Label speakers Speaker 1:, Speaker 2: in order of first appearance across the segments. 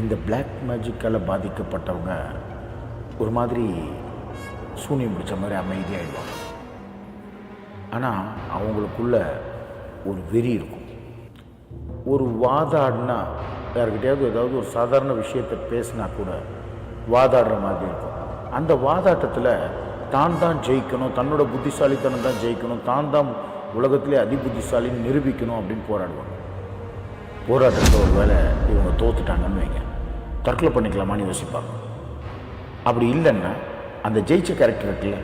Speaker 1: இந்த பிளாக் மேஜிக்கால் பாதிக்கப்பட்டவங்க ஒரு மாதிரி சூனியம் பிடிச்ச மாதிரி அமைதியாகிடுவாங்க ஆனால் அவங்களுக்குள்ள ஒரு வெறி இருக்கும். ஒரு வாதாடினா யாருக்கிட்டையாவது ஏதாவது ஒரு சாதாரண விஷயத்தை பேசினா கூட வாதாடுற மாதிரி இருக்கும். அந்த வாதாட்டத்தில் தான் தான் ஜெயிக்கணும் தன்னோட புத்திசாலித்தனம் தான் ஜெயிக்கணும் தான் தான் உலகத்திலே அதி புத்திசாலின்னு நிரூபிக்கணும் அப்படின்னு போராடுவாங்க. போராட்டத்தில் ஒரு வேலை இவங்க தோத்துட்டாங்கன்னு வைங்க. தற்கொலை பண்ணிக்கலாமான்னு யோசிப்பாங்க. அப்படி இல்லைன்னா அந்த ஜெயிச்ச கேரக்டர் இருக்குல்ல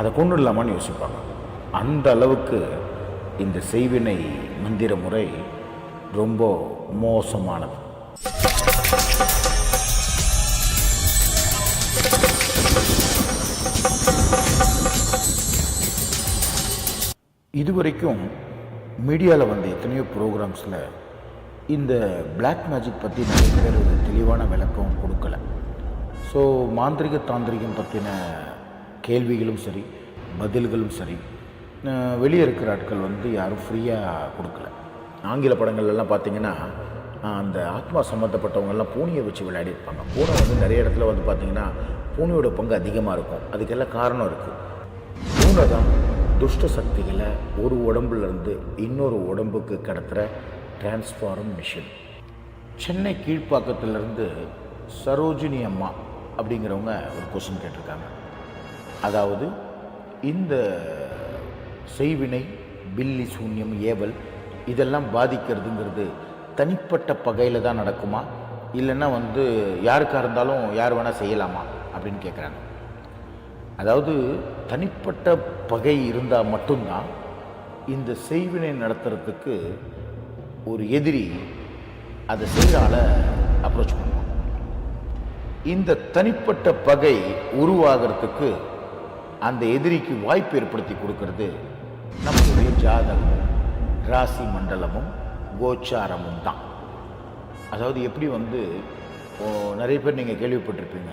Speaker 1: அதை கொண்டு இல்லாமான்னு யோசிப்பாங்க. அந்த அளவுக்கு இந்த செய்வினை மந்திர முறை ரொம்ப மோசமானது. இதுவரைக்கும் மீடியாவில் வந்த எத்தனையோ ப்ரோக்ராம்ஸில் இந்த பிளாக் மேஜிக் பற்றி நிறைய பேர் ஒரு தெளிவான விளக்கம் கொடுக்கல. ஸோ மாந்திரிக தாந்திரிகம் பற்றின கேள்விகளும் சரி பதில்களும் சரி வெளியே இருக்கிற ஆட்கள் வந்து யாரும் ஃப்ரீயாக கொடுக்கல. ஆங்கில படங்கள்லாம் பார்த்தீங்கன்னா அந்த ஆத்மா சம்மந்தப்பட்டவங்கெல்லாம் பூனையை வச்சு விளையாடிருப்பாங்க பூனை வந்து நிறைய இடத்துல வந்து பார்த்திங்கன்னா பூனையோட பங்கு அதிகமாக இருக்கும். அதுக்கெல்லாம் காரணம் இருக்குது பூனை தான் துஷ்ட சக்திகளை ஒரு உடம்புலேருந்து இன்னொரு உடம்புக்கு கடத்துகிற டிரான்ஸ்ஃபார்ம் மிஷின் சென்னை கீழ்ப்பாக்கத்திலிருந்து சரோஜினி அம்மா அப்படிங்கிறவங்க ஒரு கொஸ்டின் கேட்டிருக்காங்க. அதாவது இந்த செய்வினை பில்லி சூன்யம் ஏவல் இதெல்லாம் பாதிக்கிறதுங்கிறது தனிப்பட்ட பகையில் தான் நடக்குமா? இல்லைன்னா வந்து யாருக்காக இருந்தாலும் யார் வேணால் செய்யலாமா? அப்படின்னு கேட்குறாங்க அதாவது தனிப்பட்ட பகை இருந்தால் மட்டும்தான் இந்த செய்வினை நடத்துறதுக்கு ஒரு எதிரி அதை செய்தால அப்ரோச் பண்ணுவான். இந்த தனிப்பட்ட பகை உருவாகிறதுக்கு அந்த எதிரிக்கு வாய்ப்பு ஏற்படுத்தி கொடுக்கறது நம்மளுடைய ஜாதகமும் ராசி மண்டலமும் கோச்சாரமும் தான். அதாவது எப்படி வந்து நிறைய பேர் நீங்கள் கேள்விப்பட்டிருப்பீங்க.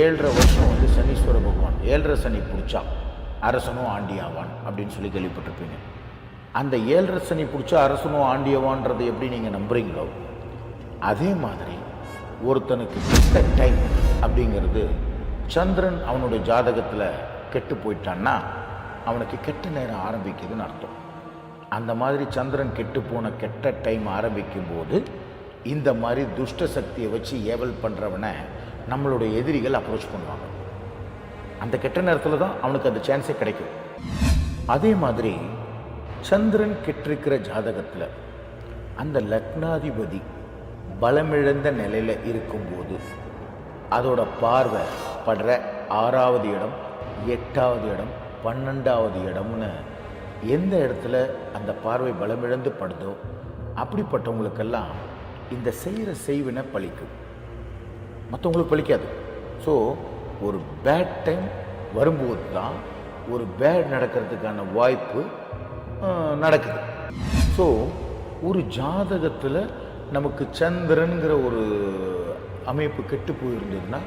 Speaker 1: ஏழரை வருஷம் வந்து சனீஸ்வர பகவான் ஏழரை சனி பிடிச்சா அரசனும் ஆண்டியாவான் அப்படின்னு சொல்லி கேள்விப்பட்டிருப்பீங்க. அந்த ஏழரை சனி பிடிச்சா அரசனோ ஆண்டியவான்றது எப்படி நீங்கள் நம்புகிறீங்களோ அதே மாதிரி ஒருத்தனுக்கு கெட்ட டைம் அப்படிங்கிறது சந்திரன் அவனுடைய ஜாதகத்தில் கெட்டு போயிட்டான்னா அவனுக்கு கெட்ட நேரம் ஆரம்பிக்குதுன்னு அர்த்தம். அந்த மாதிரி சந்திரன் கெட்டு போன கெட்ட டைம் ஆரம்பிக்கும் போது இந்த மாதிரி துஷ்ட சக்தியை வச்சு ஏவல் பண்ணுறவனை நம்மளுடைய எதிரிகள் அப்ரோச் பண்ணுவாங்க. அந்த கெட்ட நேரத்தில் தான் அவனுக்கு அந்த சான்ஸே கிடைக்கும். அதே மாதிரி சந்திரன் கெட்டிருக்கிற ஜாதகத்தில் அந்த லக்னாதிபதி பலமிழந்த நிலையில் இருக்கும்போது அதோட பார்வை படுற ஆறாவது இடம் எட்டாவது இடம் பன்னெண்டாவது இடம்னு எந்த இடத்துல அந்த பார்வை பலமிழந்து படுதோ அப்படிப்பட்டவங்களுக்கெல்லாம் இந்த செய்கிற செய்வினை பழிக்கும். மற்றவங்களுக்கு பலிக்காது ஸோ ஒரு பேட் டைம் வரும்போது தான் ஒரு பேட் நடக்கிறதுக்கான வாய்ப்பு நடக்குது. ஸோ ஒரு ஜாதகத்தில் நமக்கு சந்திரனுங்கிற ஒரு அமைப்பு கெட்டு போயிருந்ததுன்னா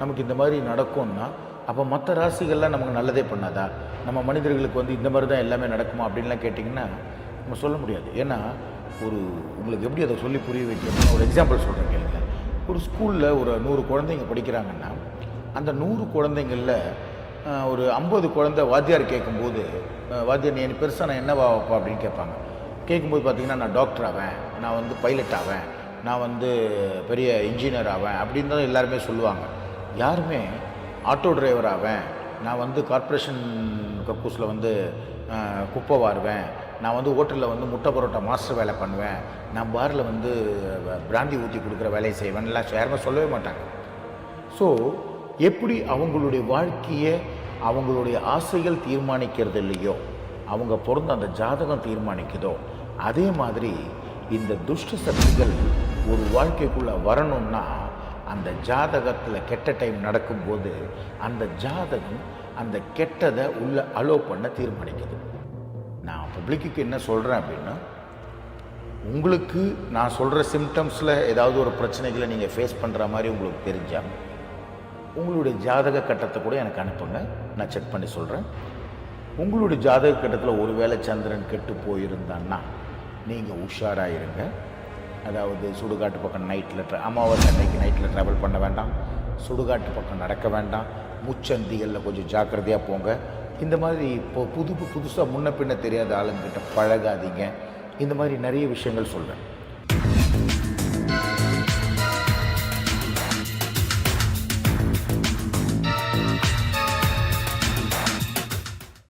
Speaker 1: நமக்கு இந்த மாதிரி நடக்கும்னா அப்போ மற்ற ராசிகள்லாம் நமக்கு நல்லதே பண்ணாதா? நம்ம மனிதர்களுக்கு வந்து இந்த மாதிரி தான் எல்லாமே நடக்குமா அப்படின்லாம் கேட்டிங்கன்னா நம்ம சொல்ல முடியாது. ஏன்னா ஒரு உங்களுக்கு எப்படி அதை சொல்லி புரிய வைக்கணும்னு ஒரு எக்ஸாம்பிள் சொல்கிறேன் கேளுங்க ஒரு ஸ்கூலில் ஒரு நூறு குழந்தைங்க படிக்கிறாங்கன்னா அந்த நூறு குழந்தைங்களில் ஒரு ஐம்பது குழந்தை வாத்தியார் கேட்கும்போது வாத்தியார் நீ பெருசாக நான் என்னவா வைப்பா அப்படின்னு கேட்பாங்க. கேட்கும்போது பார்த்தீங்கன்னா நான் டாக்டர் ஆவேன். நான் வந்து பைலட் ஆவேன். நான் வந்து பெரிய இன்ஜினியர் ஆவேன் அப்படின்னு தான் எல்லாருமே சொல்லுவாங்க. யாருமே ஆட்டோ டிரைவர் ஆவேன். நான் வந்து கார்ப்பரேஷன் கக்கூஸில் வந்து குப்பை வாருவேன். நான் வந்து ஹோட்டலில் வந்து முட்டை பரோட்டா மாஸ்டர் வேலை பண்ணுவேன். நான் பாரில் வந்து பிராந்தி ஊற்றி கொடுக்குற வேலையை செய்வேன்லாம் யாருமே சொல்லவே மாட்டாங்க. ஸோ எப்படி அவங்களுடைய வாழ்க்கையை அவங்களுடைய ஆசைகள் தீர்மானிக்கிறது இல்லையோ அவங்க பிறந்த அந்த ஜாதகம் தீர்மானிக்குதோ அதே மாதிரி இந்த துஷ்ட சக்திகள் ஒரு வாழ்க்கைக்குள்ளே வரணும்னா அந்த ஜாதகத்தில் கெட்ட டைம் நடக்கும்போது அந்த ஜாதகம் அந்த கெட்டதை உள்ள அலோ பண்ண தீர்மானிக்குது. நான் பப்ளிக்கு என்ன சொல்கிறேன் அப்படின்னா உங்களுக்கு நான் சொல்கிற சிம்டம்ஸில் ஏதாவது ஒரு பிரச்சனைகளை நீங்கள் ஃபேஸ் பண்ணுற மாதிரி உங்களுக்கு தெரிஞ்சால் உங்களுடைய ஜாதக கட்டத்தை கூட எனக்கு அனுப்புங்க. நான் செக் பண்ணி சொல்கிறேன் உங்களுடைய ஜாதக கட்டத்தில் ஒருவேளை சந்திரன் கெட்டு போயிருந்தான்னா நீங்கள் உஷாராக இருங்க. அதாவது சுடுகாட்டு பக்கம் நைட்டில் ட்ரா அமாவாசை அன்னைக்கு நைட்டில் ட்ராவல் பண்ண வேண்டாம். சுடுகாட்டு பக்கம் நடக்க வேண்டாம். முச்சந்திகளில் கொஞ்சம் ஜாக்கிரதையாக போங்க. இந்த மாதிரி இப்போ புது புதுசாக முன்ன பின்ன தெரியாத ஆளுங்கிட்ட பழகாதீங்க. இந்த மாதிரி நிறைய விஷயங்கள் சொல்கிறேன்